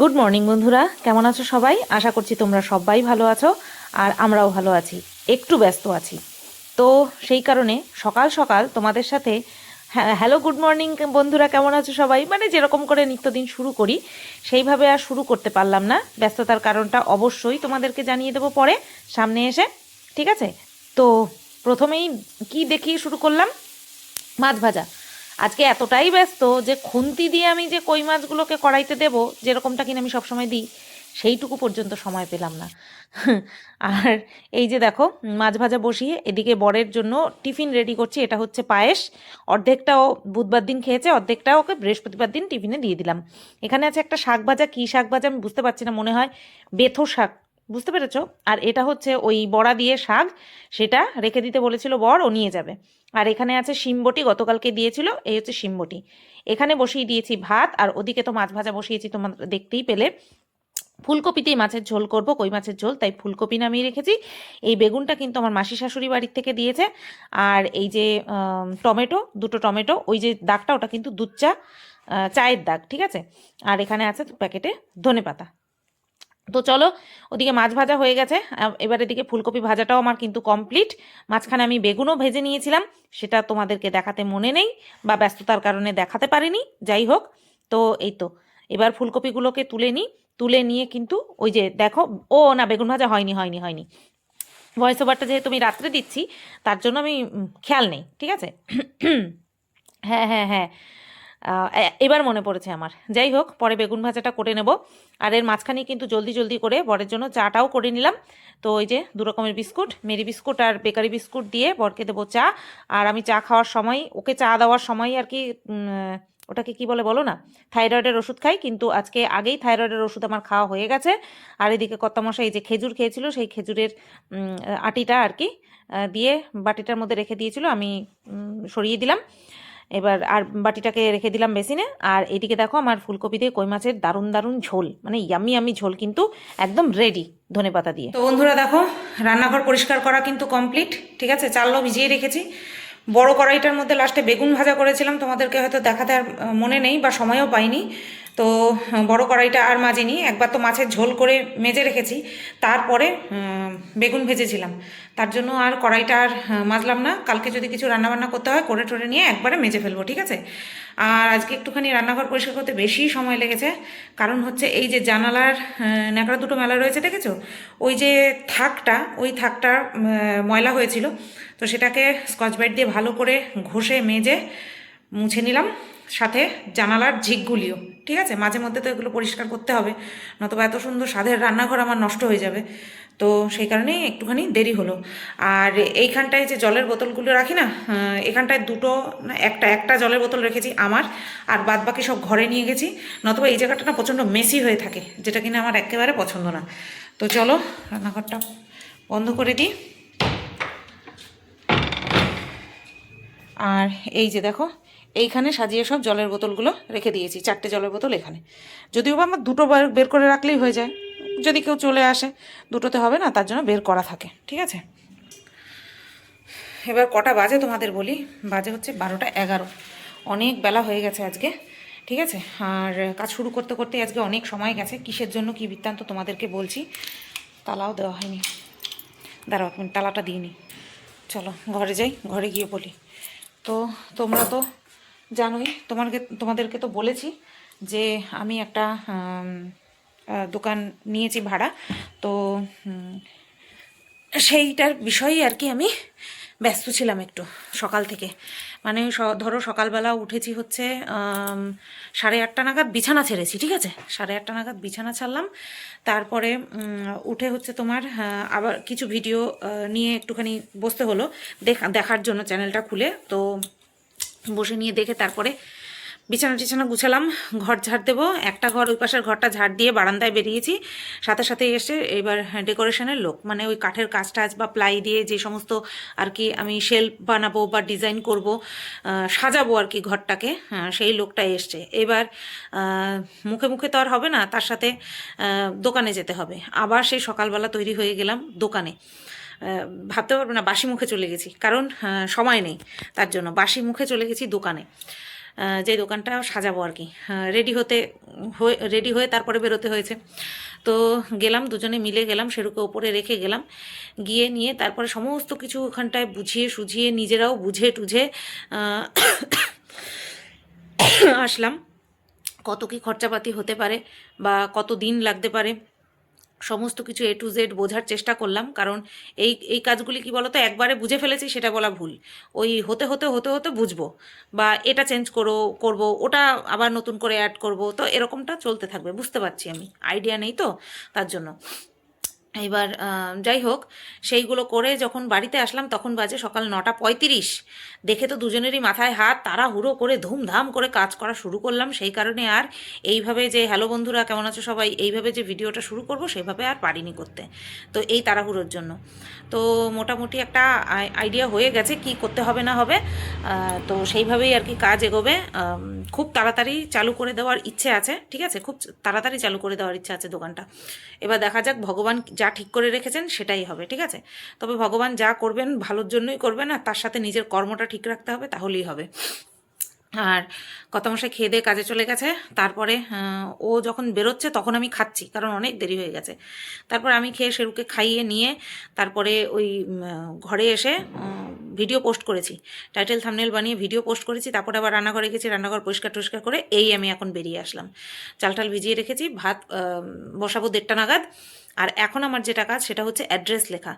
Good morning বন্ধুরা। কেমন আছো সবাই? আশা করছি তোমরা সবাই ভালো আছো, আর আমরাও ভালো আছি। একটু ব্যস্ত আছি। তো সেই কারণে সকাল সকাল তোমাদের সাথে হ্যাঁ হ্যালো গুড মর্নিং বন্ধুরা, কেমন আছো সবাই? মানে যেরকম করে নিত্যদিন শুরু করি, সেইভাবে আর শুরু করতে পারলাম না। ব্যস্ততার কারণটা অবশ্যই তোমাদেরকে জানিয়ে দেবো পরে, সামনে এসে। ঠিক আছে? তো প্রথমেই কি দেখিয়ে শুরু করলাম? মাছ ভাজা। আজকে এতটাই ব্যস্ত যে খুন্তি দিয়ে আমি যে কই মাছগুলোকে কড়াইতে দেবো, যেরকমটা কিনা আমি সবসময় দিই, সেইটুকু পর্যন্ত সময় পেলাম না। আর এই যে দেখো, মাছ ভাজা বসিয়ে এদিকে বরের জন্য টিফিন রেডি করছি, এটা হচ্ছে পায়েস। অর্ধেকটাও বুধবার দিন খেয়েছে অর্ধেকটা ওকে বৃহস্পতিবার দিন টিফিনে দিয়ে দিলাম। এখানে আছে একটা শাক ভাজা, কী শাক ভাজা আমি বুঝতে পারছি না, মনে হয় বেথো শাক। বুঝতে পেরেছ? আর এটা হচ্ছে ওই বড়া দিয়ে শাক, সেটা রেখে দিতে বলেছিল বর, ও নিয়ে যাবে। আর এখানে আছে শিমবটি গতকালকে দিয়েছিল, এই হচ্ছে শিমবটি এখানে বসিয়ে দিয়েছি ভাত, আর ওদিকে তো মাছ ভাজা বসিয়েছি, তোমার দেখতেই পেলে। ফুলকপিতেই মাছের ঝোল করব, কই মাছের ঝোল, তাই ফুলকপি নামিয়ে রেখেছি। এই বেগুনটা কিন্তু আমার মাসি শাশুড়ি বাড়ির থেকে দিয়েছে। আর এই যে টমেটো, দুটো টমেটো, ওই যে দাগটা, ওটা কিন্তু দুধ চা চায়ের দাগ, ঠিক আছে? আর এখানে আছে প্যাকেটে ধনে পাতা তো চলো, ওদিকে মাছ ভাজা হয়ে গেছে। এবার এদিকে ফুলকপি ভাজাটাও আমার কিন্তু কমপ্লিট। মাঝখানে আমি বেগুনও ভেজে নিয়েছিলাম, সেটা তোমাদেরকে দেখাতে মনে নেই বা ব্যস্ততার কারণে দেখাতে পারিনি, যাই হোক। তো এই তো, এবার ফুলকপিগুলোকে তুলে নিই। তুলে নিয়ে কিন্তু ওই যে দেখো, ও না, বেগুন ভাজা হয়নি হয়নি হয়নি। ভয়েস ওভারটা যেহেতু আমি রাত্রে দিচ্ছি, তার জন্য আমি খেয়াল নেই, ঠিক আছে? হ্যাঁ হ্যাঁ হ্যাঁ। এবার মনে পড়েছে আমার। যাই হোক, পরে বেগুন ভাজাটা করে নেব। আর এর মাঝখানে কিন্তু জলদি জলদি করে বরের জন্য চাটাও করে নিলাম। তো ওই যে দু রকমের বিস্কুট, মেরি বিস্কুট আর বেকারি বিস্কুট দিয়ে বরকে দেবো চা। আর আমি চা খাওয়ার সময়, ওকে চা দেওয়ার সময় আর কি ওটাকে কি বলে বলো না, থাইরয়েডের ওষুধ খাই। কিন্তু আজকে আগেই থাইরয়েডের ওষুধ আমার খাওয়া হয়ে গেছে। আর এদিকে কর্তামশাই যে খেজুর খেয়েছিল, সেই খেজুরের আটিটা আর কি দিয়ে বাটিটার মধ্যে রেখে দিয়েছিল। আমি সরিয়ে দিলাম। এবার আর বাটিটাকে রেখে দিলাম বেসিনে। আর এদিকে দেখো আমার ফুলকপি দিয়ে কই মাছের দারুণ দারুণ ঝোল মানে ইয়ামি ইয়ামি ঝোল কিন্তু একদম রেডি ধনে পাতা দিয়ে। তো বন্ধুরা দেখো, রান্নাঘর পরিষ্কার করা কিন্তু কমপ্লিট ঠিক আছে? চালও ভিজিয়ে রেখেছি। বড় কড়াইটার মধ্যে লাস্টে বেগুন ভাজা করেছিলাম, তোমাদেরকে হয়তো দেখাতে আর মনে নেই বা সময়ও পাইনি। তো বড় কড়াইটা আর মাজিনি। একবার তো মাছের ঝোল করে মেজে রেখেছি। তারপরে বেগুন ভেজেছিলাম। তার জন্য আর কড়াইটা আর মাজলাম না। কালকে যদি কিছু রান্নাবান্না করতে হয়, করে টরে নিয়ে একবারে মেজে ফেলব, ঠিক আছে? আর আজকে একটুখানি রান্নাঘর পরিষ্কার করতে বেশি সময় লেগেছে। কারণ হচ্ছে এই যে জানালার ন্যাকড়া দুটো মেলা রয়েছে, দেখেছ? ওই যে থাকটা, ওই থাকটা ময়লা হয়েছিল। তো সেটাকে স্কচ ব্রাইট দিয়ে ভালো করে ঘষে, মেজে মুছে নিলাম। সাথে জানালার ঝিকগুলিও, ঠিক আছে? মাঝে মধ্যে তো এগুলো পরিষ্কার করতে হবে, নতুবা এত সুন্দর স্বাদের রান্নাঘর আমার নষ্ট হয়ে যাবে। তো সেই কারণেই একটুখানি দেরি হলো। আর এইখানটায় যে জলের বোতলগুলো রাখি না এখানটায় দুটো না, একটা একটা জলের বোতল রেখেছি আমার, আর বাদ বাকি সব ঘরে নিয়ে গেছি। নতুবা এই জায়গাটা না প্রচণ্ড মেসি হয়ে থাকে, যেটা কিনা আমার একেবারে পছন্দ না। তো চলো, রান্নাঘরটা বন্ধ করে দিই। আর এই যে দেখো এইখানে সাজিয়ে সব জলের বোতলগুলো রেখে দিয়েছি, চারটে জলের বোতল এখানে। যদিও বা আমার দুটো বার- করে রাখলেই হয়ে যায়, যদি কেউ চলে আসে, দুটোতে হবে না, তার জন্য বের করা থাকে, ঠিক আছে? এবার কটা বাজে তোমাদের বলি? বাজে হচ্ছে বারোটা এগারো। অনেক বেলা হয়ে গেছে আজকে, ঠিক আছে? আর কাজ শুরু করতে করতে আজকে অনেক সময় গেছে, কিসের জন্য কি বৃত্তান্ত তোমাদেরকে বলছি, তালাও দেওয়া হয়নি। দাঁড়াও মিনিট, তালাটা দিইনি। চলো, ঘরে যাই, ঘরে গিয়ে বলি। তো তোমরা তো জানোই তোমাকে তোমাদেরকে তো বলেছি যে আমি একটা দোকান নিয়েছি ভাড়া। তো সেইটার বিষয়েই আর কি আমি ব্যস্ত ছিলাম একটু সকাল থেকে। মানে ধরো সকালবেলা উঠেছি হচ্ছে সাড়ে আটটা নাগাদ বিছানা ছেড়েছি, ঠিক আছে? সাড়ে আটটা নাগাদ বিছানা ছাড়লাম। তারপরে উঠে হচ্ছে তোমার আবার কিছু ভিডিও নিয়ে একটুখানি বসতে হলো। দেখা, দেখার জন্য চ্যানেলটা খুলে। তো বসে নিয়ে দেখে তারপরে বিছানা টিছানা গুছালাম, ঘর ঝাড় দেবো। একটা ঘর, ওই পাশের ঘরটা ঝাড় দিয়ে বারান্দায় বেরিয়েছি। সাথে সাথে এসে এবার ডেকোরেশনের লোক মানে ওই কাঠের কাজ টাজ বা প্লাই দিয়ে যে সমস্ত আর কি আমি শেল্ফ বানাবো বা ডিজাইন করব সাজাবো আর কি ঘরটাকে সেই লোকটা এসছে। এবার মুখে মুখে তো আর হবে না, তার সাথে দোকানে যেতে হবে। আবার সেই সকালবেলা তৈরি হয়ে গেলাম দোকানে। ভাবতে পারবে না, বাসি মুখে চলে গেছি। কারণ সময় নেই তার জন্য। বাসি মুখে চলে গেছি দোকানে। যে দোকানটা সাজাবো আর কি। রেডি হতে, হয়ে রেডি হয়ে তারপরে বেরোতে হয়েছে। তো গেলাম, দুজনে মিলে গেলাম, সেরুকে ওপরে রেখে গেলাম। গিয়ে নিয়ে তারপরে সমস্ত কিছু ওখানটায় বুঝিয়ে সুঝিয়ে নিজেরাও বুঝে টুঝে আসলাম। কত কি খরচাপাতি হতে পারে বা কত দিন লাগতে পারে সমস্ত কিছু এ টু জেড বোঝার চেষ্টা করলাম, কারণ এই এই কাজগুলি কি বলতো, একবারে বুঝে ফেলেছি সেটা বলা ভুল। ওই হতে হতে হতে হতে বুঝব বা এটা চেঞ্জ করো, করব, ওটা আবার নতুন করে অ্যাড করব, তো এরকমটা চলতে থাকবে, বুঝতে পারছি আমি। আইডিয়া নেই তো, তার জন্য। এবার যাই হোক, সেইগুলো করে যখন বাড়িতে আসলাম, তখন বাজে সকাল নটা পঁয়ত্রিশ। দেখে তো দুজনেরই মাথায় হাত তারা হুড়ো করে, ধুমধাম করে কাজ করা শুরু করলাম। সেই কারণে আর এইভাবে যে, হ্যালো বন্ধুরা, কেমন আছো সবাই? এইভাবে যে, ভিডিওটা শুরু করব, সেভাবে আর পারিনি করতে। তো এই তাড়াহুড়োর জন্য। তো মোটামুটি একটা আইডিয়া হয়ে গেছে, কি করতে হবে না হবে। তো সেইভাবেই আর কি কাজ এগোবে। খুব তাড়াতাড়ি চালু করে দেওয়ার ইচ্ছে আছে, ঠিক আছে? খুব তাড়াতাড়ি চালু করে দেওয়ার ইচ্ছে আছে দোকানটা। এবার দেখা যাক, ভগবান যা ঠিক করে রেখেছেন সেটাই হবে, ঠিক আছে? তবে ভগবান যা করবেন ভালোর জন্যই করবেন আর তার সাথে নিজের কর্মটা ঠিক রাখতে হবে, তাহলেই হবে। আর কর্তামশাই খেয়ে দিয়ে কাজে চলে গেছে, তারপরে ও যখন বেরোচ্ছে তখন আমি খাচ্ছি, কারণ অনেক দেরি হয়ে গেছে। তারপর আমি খেয়ে শেরুকে খাইয়ে নিয়ে তারপরে ওই ঘরে এসে ভিডিও পোস্ট করেছি। টাইটেল থামনেল বানিয়ে ভিডিও পোস্ট করেছি, তারপরে আবার রান্নাঘরে গেছি, রান্নাঘর পরিষ্কার টরিষ্কার করে এই আমি এখন বেরিয়ে আসলাম। চাল টাল ভিজিয়ে রেখেছি, ভাত বসাবো দেড়টা নাগাদ। আর এখন আমার যেটা কাজ সেটা হচ্ছে অ্যাড্রেস লেখা,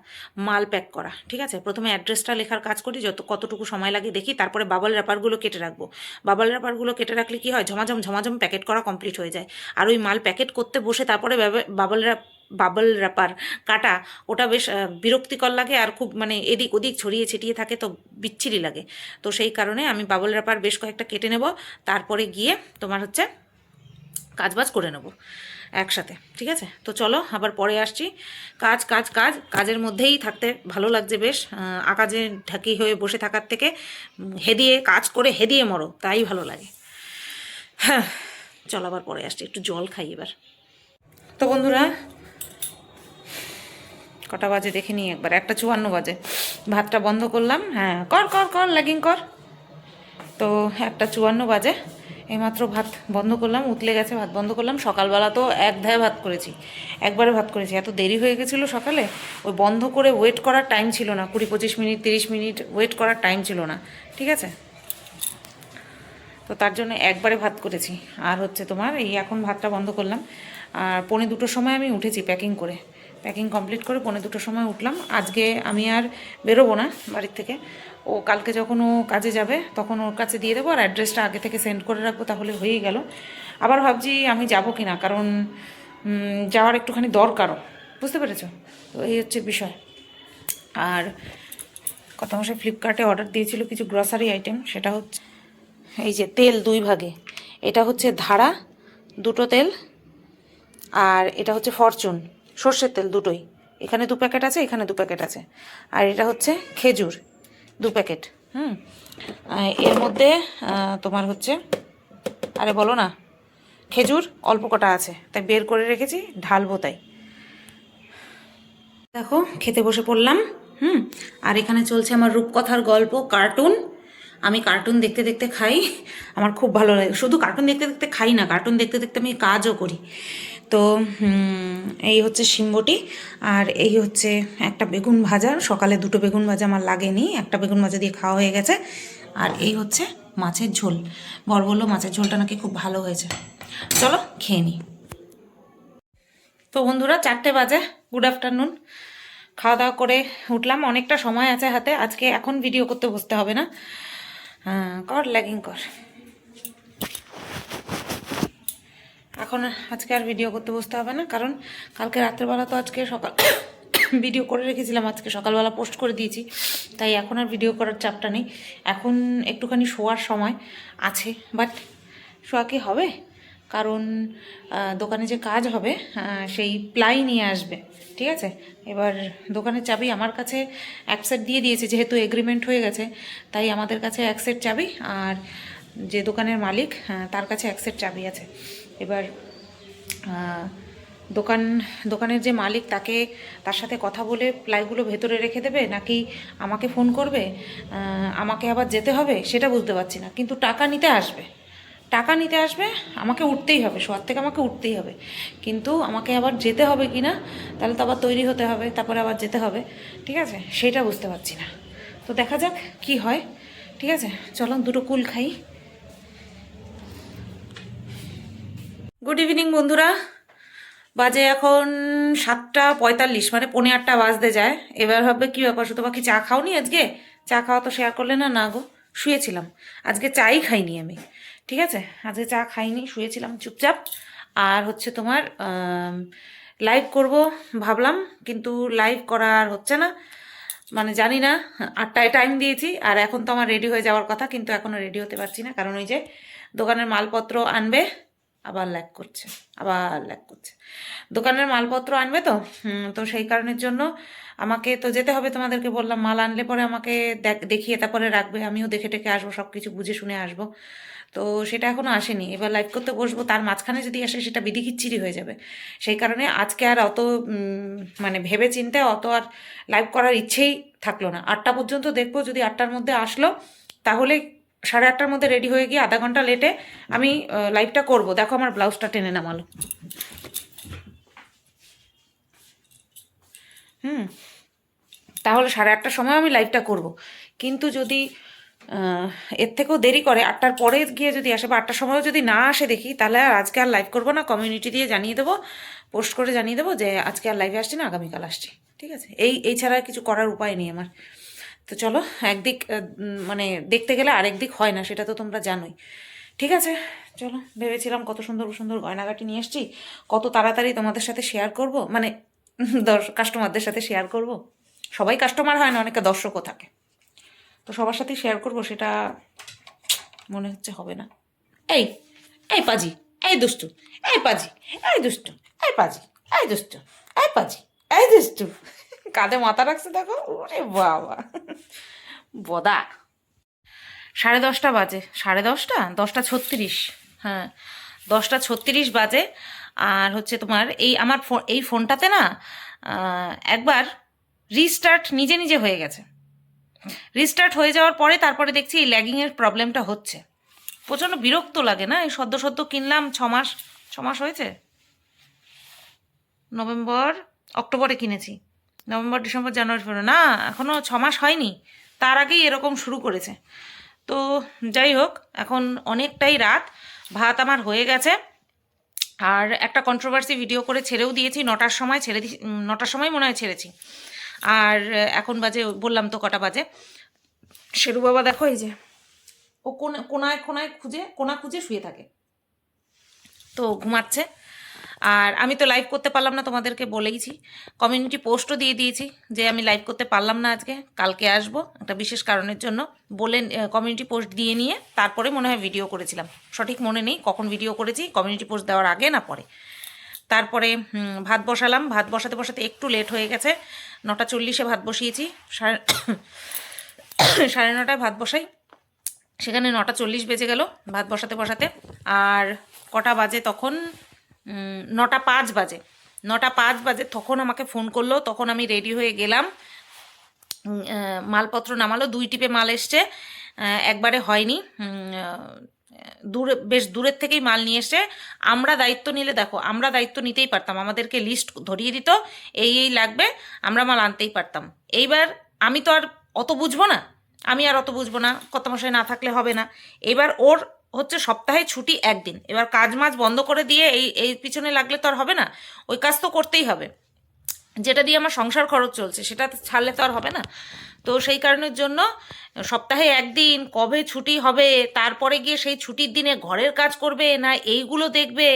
মাল প্যাক করা, ঠিক আছে? প্রথমে অ্যাড্রেসটা লেখার কাজ করি, যত, কতটুকু সময় লাগে দেখি, তারপরে বাবল র্যাপারগুলো কেটে রাখব। বাবল র্যাপারগুলো কেটে রাখলে কি হয়? ঝমাঝম ঝমাঝম প্যাকেট করা কমপ্লিট হয়ে যায়। আর ওই মাল প্যাকেট করতে বসে তারপরে বাবল র্যাপ বাবল র্যাপার কাটা, ওটা বেশ বিরক্তিকর লাগে আর খুব মানে এদিক ওদিক ছড়িয়ে ছিটিয়ে থাকে তো বিচ্ছিরি লাগে। তো সেই কারণে আমি বাবল র্যাপার বেশ কয়েকটা কেটে নেব, তারপরে গিয়ে তোমার হচ্ছে কাজবাজ করে নেব একসাথে, ঠিক আছে? তো চলো, আবার পরে আসছি। কাজ কাজ কাজ, কাজের মধ্যেই থাকতে ভালো লাগছে বেশ। আকাজে ঢাকি হয়ে বসে থাকার থেকে হেদিয়ে, কাজ করে হেদিয়ে মরো, তাই ভালো লাগে। হ্যাঁ চলো, আবার পরে আসছি, একটু জল খাই এবার। তো বন্ধুরা, কটা বাজে দেখে নিই একবার, একটা চুয়ান্ন বাজে। ভাতটা বন্ধ করলাম হ্যাঁ কর কর কর ল্যাগিং কর। তো একটা চুয়ান্ন বাজে। এইমাত্র ভাত বন্ধ করলাম, উতলে গেছে, ভাত বন্ধ করলাম। সকালবেলা তো এক ধায় ভাত করেছি, একবারে ভাত করেছি। এত দেরি হয়ে গেছিল সকালে, ওই বন্ধ করে ওয়েট করার টাইম ছিল না। কুড়ি পঁচিশ মিনিট, তিরিশ মিনিট ওয়েট করার টাইম ছিল না, ঠিক আছে? তো তার জন্য একবারে ভাত করেছি। আর হচ্ছে তোমার, এই এখন ভাতটা বন্ধ করলাম। আর পৌনে দুটোর সময় আমি উঠেছি প্যাকিং করে। প্যাকিং কমপ্লিট করে পৌনে দুটোর সময় উঠলাম। আজকে আমি আর বেরোবো না বাড়ির থেকে। ও কালকে যখন ও কাজে যাবে, তখন ওর কাছে দিয়ে দেবো আর অ্যাড্রেসটা আগে থেকে সেন্ড করে রাখব, তাহলে হয়েই গেল। আবার ভাবছি আমি যাব কি না কারণ যাওয়ার একটুখানি দরকারও। বুঝতে পেরেছ? তো এই হচ্ছে বিষয়। আর কত মাসে ফ্লিপকার্টে অর্ডার দিয়েছিল কিছু গ্রসারি আইটেম সেটা হচ্ছে, এই যে তেল দুই ভাগে। এটা হচ্ছে ধারা দুটো তেল, আর এটা হচ্ছে ফরচুন সর্ষের তেল দুটোই। এখানে দু প্যাকেট আছে, এখানে দু প্যাকেট আছে। আর এটা হচ্ছে খেজুর। দু প্যাকেট। হুম। এর মধ্যে তোমার হচ্ছে, আরে বলো না, খেজুর অল্প কটা আছে, তাই বের করে রেখেছি, ঢালবো তাই। দেখো, খেতে বসে পড়লাম, হুম। আর এখানে চলছে আমার রূপকথার গল্প, কার্টুন। আমি কার্টুন দেখতে দেখতে খাই, আমার খুব ভালো লাগে। শুধু কার্টুন দেখতে দেখতে খাই না, কার্টুন দেখতে দেখতে আমি কাজও করি। তো এই হচ্ছে শিম্বটি আর এই হচ্ছে একটা বেগুন ভাজা। সকালে দুটো বেগুন ভাজা আমার লাগেনি, একটা বেগুন ভাজা দিয়ে খাওয়া হয়ে গেছে আর এই হচ্ছে মাছের ঝোল। বর বলল মাছের ঝোলটা নাকি খুব ভালো হয়েছে। চলো খেয়ে নিই তো বন্ধুরা, চারটে বাজে গুড আফটারনুন খাওয়া দাওয়া করে উঠলাম, অনেকটা সময় আছে হাতে, আজকে এখন ভিডিও করতে বসতে হবে না। কর ল্যাগিং কর। এখন আজকে আর ভিডিও করতে বসতে হবে না, কারণ কালকে রাত্রেবেলা তো আজকে সকাল ভিডিও করে রেখেছিলাম, আজকে সকালবেলা পোস্ট করে দিয়েছি, তাই এখন আর ভিডিও করার চাপটা নেই। এখন একটুখানি শোয়ার সময় আছে বাট শোয়া কি হবে? কারণ দোকানে যে কাজ হবে সেই প্লাই নিয়ে আসবে, ঠিক আছে? এবার দোকানের চাবি আমার কাছে এক সেট দিয়ে দিয়েছে, যেহেতু এগ্রিমেন্ট হয়ে গেছে, তাই আমাদের কাছে এক সেট চাবি, আর যে দোকানের মালিক তার কাছে এক সেট চাবি আছে। এবার দোকান, দোকানের যে মালিক তাকে তার সাথে কথা বলে প্লাইগুলো ভেতরে রেখে দেবে নাকি আমাকে ফোন করবে? আমাকে আবার যেতে হবে? সেটা বুঝতে পারছি না। কিন্তু টাকা নিতে আসবে। টাকা নিতে আসবে, আমাকে উঠতেই হবে। শোয়ার থেকে আমাকে উঠতেই হবে। কিন্তু আমাকে আবার যেতে হবে কি না, তাহলে তো আবার তৈরি হতে হবে, তারপরে আবার যেতে হবে। ঠিক আছে? সেটা বুঝতে পারছি না। তো দেখা যাক কি হয়। ঠিক আছে? চলো দুটো কুল খাই। গুড ইভিনিং বন্ধুরা। বাজে এখন সাতটা পঁয়তাল্লিশ মানে পৌনে আটটা বাজতে যায়। এবার ভাববে, কী ব্যাপার, শুধু বাকি চা খাওনি আজকে? চা খাওয়া তো শেয়ার করলে না? না গো, শুয়েছিলাম। আজকে চাই খাইনি আমি, ঠিক আছে? আজকে চা খাইনি, শুয়েছিলাম চুপচাপ। আর হচ্ছে তোমার লাইভ করব ভাবলাম, কিন্তু লাইভ করা আর হচ্ছে না। মানে জানি না, আটটায় টাইম দিয়েছি, আর এখন তো আমার রেডি হয়ে যাওয়ার কথা, কিন্তু এখনও রেডি হতে পারছি না। কারণ ওই যে দোকানের মালপত্র আনবে আবার ল্যাক করছে, আবার ল্যাক করছে। দোকানের মালপত্র আনবে তো? তো সেই কারণের জন্য আমাকে তো যেতে হবে তোমাদেরকে বললাম, মাল আনলে পরে আমাকে দেখ- দেখিয়ে তারপরে রাখবে, আমিও দেখে টেকে আসব সব কিছু বুঝে শুনে আসব। তো সেটা এখনও আসেনি, এবার লাইভ করতে বসবো, তার মাঝখানে যদি আসে সেটা বিধি খিচ্ছিরি হয়ে যাবে। সেই কারণে আজকে আর অত মানে ভেবে চিন্তে অত আর লাইভ করার ইচ্ছেই থাকল না। আটটা পর্যন্ত দেখব, যদি আটটার মধ্যে আসলো, তাহলে সাড়ে আটটার মধ্যে রেডি হয়ে গিয়ে আধা ঘণ্টা লেটে আমি লাইভটা করব। দেখো আমার ব্লাউজটা টেনে নামালো। হুম। তাহলে সাড়ে আটটার সময় আমি লাইভটা করব। কিন্তু যদি এর থেকেও দেরি করে আটটার পরে গিয়ে যদি আসে বা আটটার সময়ও যদি না আসে দেখি তাহলে আর আজকে আর লাইভ করব না। কমিউনিটি দিয়ে জানিয়ে দেবো পোস্ট করে জানিয়ে দেবো যে আজকে আর লাইভে আসছি না আগামীকাল আসছি। ঠিক আছে? এই এই ছাড়া কিছু করার উপায় নেই আমার। তো চলো, একদিক মানে দেখতে গেলে আরেক দিক হয় না, সেটা তো তোমরা জানোই। ঠিক আছে? চলো, ভেবেছিলাম কত সুন্দর সুন্দর গয়নাগাটি নিয়ে এসেছি, কত তাড়াতাড়ি তোমাদের সাথে শেয়ার করব মানে দর্শক কাস্টমারদের সাথে শেয়ার করব। সবাই কাস্টমার হয় না, অনেকে দর্শকও থাকে। তো সবার সাথে শেয়ার করব, সেটা মনে হচ্ছে হবে না। এই এই পাজি, এই দুষ্টু, এই পাজি, এই দুষ্টু, এই পাজি, এই দুষ্টু, এই পাজি, এই দুষ্টু। কাঁধে মাথা রাখছে, দেখো। ওরে বাবা। বদা। সাড়ে দশটা বাজে। সাড়ে দশটা? দশটা ছত্রিশ। হ্যাঁ। দশটা ছত্রিশ বাজে। আর হচ্ছে তোমার এই আমার এই ফোনটাতে না একবার রিস্টার্ট নিজে নিজে হয়ে গেছে। রিস্টার্ট হয়ে যাওয়ার পরে তারপরে দেখছি এই ল্যাগিংয়ের প্রবলেমটা হচ্ছে। প্রচণ্ড বিরক্ত লাগে না? এই সদ্য সদ্য কিনলাম ছ মাস ছ মাস হয়েছে? নভেম্বর, অক্টোবরে কিনেছি। November, December, January, February. না এখনও ছ মাস হয়নি। তার আগেই এরকম শুরু করেছে। তো যাই হোক, এখন অনেকটাই রাত। ভাত আমার হয়ে গেছে। আর একটা কন্ট্রোভার্সি ভিডিও করে ছেড়েও দিয়েছি। নটার সময় ছেড়ে দি নটার সময় মনে হয় ছেড়েছি। আর এখন বাজে, বললাম তো কটা বাজে। শেরু বাবা দেখো, এই যে, ও কোন- কোনায় কোনায় খুঁজে কোনা খুঁজে শুয়ে থাকে। তো ঘুমাচ্ছে। আর আমি তো লাইভ করতে পারলাম না, তোমাদেরকে বলেইছি। কমিউনিটি পোস্টও দিয়ে দিয়েছি যে আমি লাইভ করতে পারলাম না আজকে, কালকে আসব, একটা বিশেষ কারণের জন্য। বলে কমিউনিটি পোস্ট দিয়ে নিয়ে তারপরে মনে হয় ভিডিও করেছিলাম। সঠিক মনে নেই, কখন ভিডিও করেছি কমিউনিটি পোস্ট দেওয়ার আগে না পরে? তারপরে ভাত বসালাম। ভাত বসাতে বসাতে একটু লেট হয়ে গেছে। নটা চল্লিশে ভাত বসিয়েছি। সাড়ে সাড়ে নটায় ভাত বসাই। সেখানে নটা চল্লিশ বেজে গেল ভাত বসাতে বসাতে। আর কটা বাজে তখন নটা পাঁচ বাজে। নটা পাঁচ বাজে তখন আমাকে ফোন করল, তখন আমি রেডি হয়ে গেলাম। মালপত্র নামালো, দুই টিপে মাল এসছে। একবারে হয়নি। দূরে, বেশ দূরের থেকেই মাল নিয়ে এসে আমরা দায়িত্ব নিলে দেখো, আমরা দায়িত্ব নিতেই পারতাম। আমাদেরকে লিস্ট ধরিয়ে দিত, এই এই লাগবে, আমরা মাল আনতেই পারতাম। এইবার আমি তো আর অত বুঝব না। আমি আর অত বুঝব না কত মশাই না থাকলে হবে না। এবার ওর হচ্ছে সপ্তাহে ছুটি একদিন। এবার কাজ মাজ বন্ধ করে দিয়ে এই এই পিছনে লাগলে তো আর হবে না। ওই কাজ তো করতেই হবে। যেটা দিয়ে আমার সংসার খরচ চলছে, সেটা ছাড়লে তো আর হবে না। তো সেই কারণের জন্য সপ্তাহে একদিন, কবে ছুটি হবে, তারপরে গিয়ে সেই ছুটির দিনে ঘরের কাজ করবে না, এইগুলো দেখবে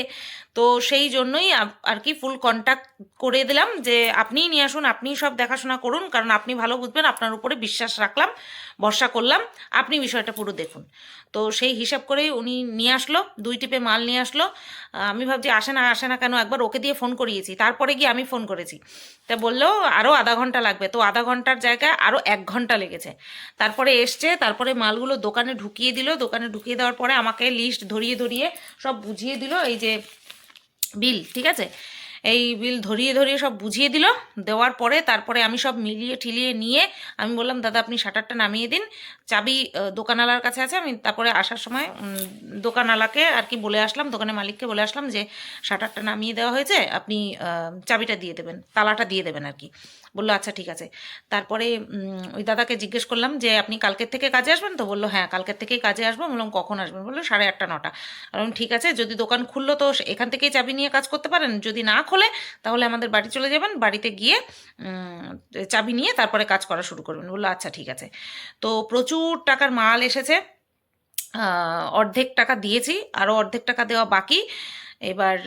তো সেই জন্যই আর কি ফুল কন্ট্যাক্ট করে দিলাম যে আপনিই নিয়ে আসুন, আপনিই সব দেখাশোনা করুন, কারণ আপনি ভালো বুঝবেন, আপনার উপরে বিশ্বাস রাখলাম, ভরসা করলাম, আপনি বিষয়টা পুরো দেখুন। তো সেই হিসাব করেই উনি নিয়ে আসলো, দুই টিপে মাল নিয়ে আসলো। আমি ভাবছি, আসে না আসে না কেন? একবার ওকে দিয়ে ফোন করিয়েছি, তারপরে গিয়ে আমি ফোন করেছি। তা বলল আরও আধা ঘণ্টা লাগবে। তো আধা ঘণ্টার জায়গায় আরও এক ঘণ্টা লেগেছে। তারপরে এসছে, তারপরে মালগুলো দোকানে ঢুকিয়ে দিল, দোকানে ঢুকিয়ে দেওয়ার পরে আমাকে লিস্ট ধরিয়ে ধরিয়ে সব বুঝিয়ে দিল, এই যে বিল, ঠিক আছে? এই বিল ধরিয়ে ধরিয়ে সব বুঝিয়ে দিল। দেওয়ার পরে তারপরে আমি সব মিলিয়ে, ঠিলিয়ে নিয়ে আমি বললাম, দাদা, আপনি শাটারটা নামিয়ে দিন। চাবি দোকানওয়ালার কাছে আছে। আমি তারপরে আসার সময় দোকানওয়ালাকে আর কি বলে আসলাম, দোকানের মালিককে বলে আসলাম যে, শাটারটা নামিয়ে দেওয়া হয়েছে, আপনি চাবিটা দিয়ে দেবেন, তালাটা দিয়ে দেবেন আর কি। বলল আচ্ছা ঠিক আছে। তারপরে ওই দাদাকে জিজ্ঞেস করলাম যে, আপনি কালকের থেকে কাজে আসবেন? তো বলল হ্যাঁ কালকের থেকেই কাজে আসব। বললাম, কখন আসবেন? বলল, সাড়ে আটটা, নটা। বললাম, ঠিক আছে, যদি দোকান খুললো তো এখান থেকেই চাবি নিয়ে কাজ করতে পারেন। যদি না খোলে, তাহলে আমাদের বাড়ি চলে যাবেন। বাড়িতে গিয়ে চাবি নিয়ে তারপরে কাজ করা শুরু করবেন। বলল আচ্ছা ঠিক আছে। তো প্রচুর টাকার মাল এসেছে। অর্ধেক টাকা দিয়েছি আরও অর্ধেক টাকা দেওয়া বাকি। এবার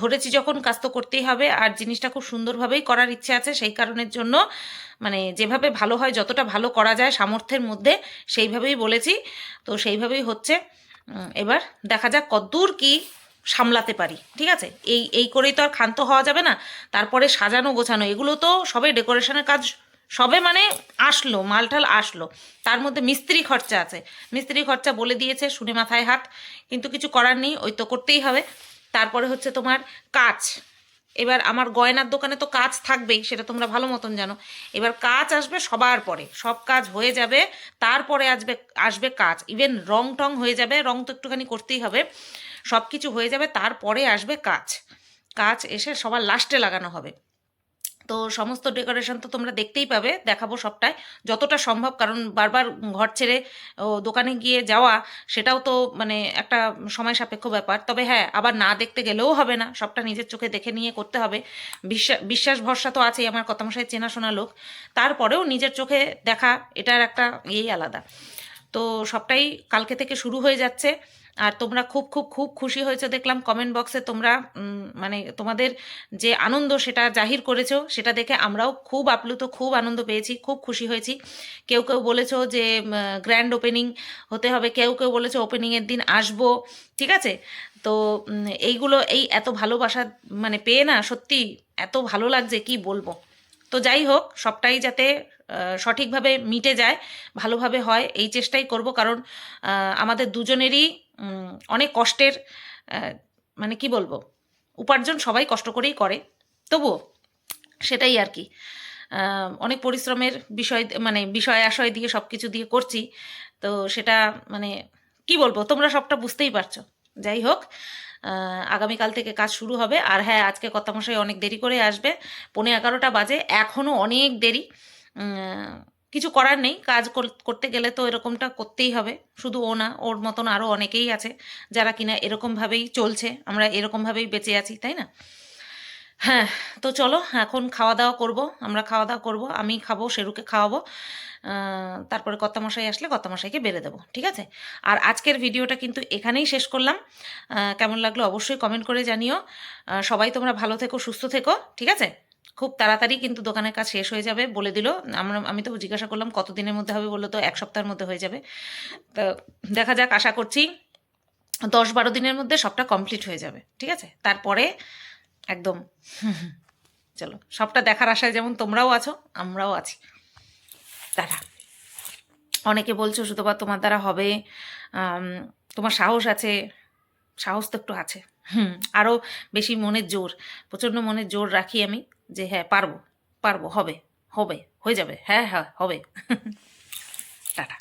ধরেছি যখন কাজ তো করতেই হবে, আর জিনিসটা খুব সুন্দরভাবেই করার ইচ্ছে আছে, সেই কারণের জন্য মানে যেভাবে ভালো হয়, যতটা ভালো করা যায় সামর্থ্যের মধ্যে, সেইভাবেই বলেছি। তো সেইভাবেই হচ্ছে। এবার দেখা যাক কদ্দূর কি সামলাতে পারি, ঠিক আছে? এই এই করেই তো আর ক্ষান্ত হওয়া যাবে না। তারপরে সাজানো গোছানো, এগুলো তো সবে ডেকোরেশনের কাজ সবে মানে আসলো মালটাল আসলো। তার মধ্যে মিস্ত্রি খরচা আছে। মিস্ত্রি খরচা বলে দিয়েছে শুনে মাথায় হাত, কিন্তু কিছু করার নেই, ওই তো করতেই হবে। তারপরে হচ্ছে তোমার কাজ। এবার আমার গয়নার দোকানে তো কাজ থাকবেই, সেটা তোমরা ভালো মতন জানো। এবার কাজ আসবে সবার পরে, সব কাজ হয়ে যাবে, তারপরে আসবে আসবে কাজ। ইভেন রং টং হয়ে যাবে, রং তো একটুখানি করতেই হবে। সব কিছু হয়ে যাবে, তারপরে আসবে কাজ। কাজ এসে সবার লাস্টে লাগানো হবে। তো সমস্ত ডেকোরেশন তো তোমরা দেখতেই পাবে, দেখাবো সবটাই। যতটা সম্ভব, কারণ বারবার ঘর ছেড়ে, ও, দোকানে গিয়ে যাওয়া, সেটাও তো মানে একটা সময় সাপেক্ষ ব্যাপার। তবে হ্যাঁ আবার না দেখতে গেলেও হবে না, সবটা নিজের চোখে দেখে নিয়ে করতে হবে। বিশ্বাস বিশ্বাস ভরসা তো আছেই, আমার কথামশাই চেনাশোনা লোক। তারপরেও নিজের চোখে দেখা, এটার একটা ইয়েই আলাদা। তো সবটাই কালকে থেকে শুরু হয়ে যাচ্ছে। আর তোমরা খুব খুব খুব খুশি হয়েছে। দেখলাম কমেন্ট বক্সে তোমরা মানে তোমাদের যে আনন্দ সেটা জাহির করেছ, সেটা দেখে আমরাও খুব আপ্লুত, খুব আনন্দ পেয়েছি, খুব খুশি হয়েছি। কেউ কেউ বলেছ যে গ্র্যান্ড ওপেনিং হতে হবে, কেউ কেউ বলেছ ওপেনিংয়ের দিন আসব, ঠিক আছে? তো এইগুলো, এই এত ভালোবাসা মানে পেয়ে না সত্যি এত ভালো লাগছে, কি বলব? তো যাই হোক, সবটাই যাতে সঠিকভাবে মিটে যায়, ভালোভাবে হয়, এই চেষ্টাই করব। কারণ আমাদের দুজনেরই অনেক কষ্টের মানে কি বলব, উপার্জন সবাই কষ্ট করেই করে। তবুও সেটাই আর কি। অনেক পরিশ্রমের বিষয় মানে বিষয় আশয় দিয়ে সব কিছু দিয়ে করছি। তো সেটা মানে কি বলব, তোমরা সবটা বুঝতেই পারছ। যাই হোক আগামীকাল থেকে কাজ শুরু হবে। আর হ্যাঁ আজকে কর্তামশাই অনেক দেরি করে আসবে। পৌনে এগারোটা বাজে এখনও অনেক দেরি। কিছু করার নেই, কাজ কর- করতে গেলে তো এরকমটা করতেই হবে। শুধু ও না, ওর মতন আরও অনেকেই আছে যারা কিনা এরকমভাবেই চলছে, আমরা এরকমভাবেই বেঁচে আছি, তাই না? হ্যাঁ তো চলো এখন খাওয়া দাওয়া করব, আমরা খাওয়া দাওয়া করব, আমি খাব, শেরুকে খাওয়াবো তারপরে কর্তামশাই আসলে কর্তামশাইকে বেড়ে দেবো, ঠিক আছে? আর আজকের ভিডিওটা কিন্তু এখানেই শেষ করলাম কেমন লাগল অবশ্যই কমেন্ট করে জানিও সবাই তোমরা ভালো থেকো, সুস্থ থেকো, ঠিক আছে? খুব তাড়াতাড়ি কিন্তু দোকানের কাজ শেষ হয়ে যাবে বলে দিল। আমরা, আমি তো জিজ্ঞাসা করলাম কতদিনের মধ্যে হবে বলল তো, এক সপ্তাহের মধ্যে হয়ে যাবে। তো দেখা যাক, আশা করছি দশ বারো দিনের মধ্যে সবটা কমপ্লিট হয়ে যাবে, ঠিক আছে? তারপরে একদম, চলো, সবটা দেখার আশায় যেমন তোমরাও আছো, আমরাও আছি। তারা অনেকে বলছো শুধুবা তোমার দ্বারা হবে তোমার সাহস আছে, সাহস তো একটু আছে। হুম আরও বেশি মনের জোর, প্রচণ্ড মনের জোর রাখি আমি যে হ্যাঁ পারব পারব, হবে হবে, হয়ে যাবে হ্যাঁ হ্যাঁ হবে। টাটা।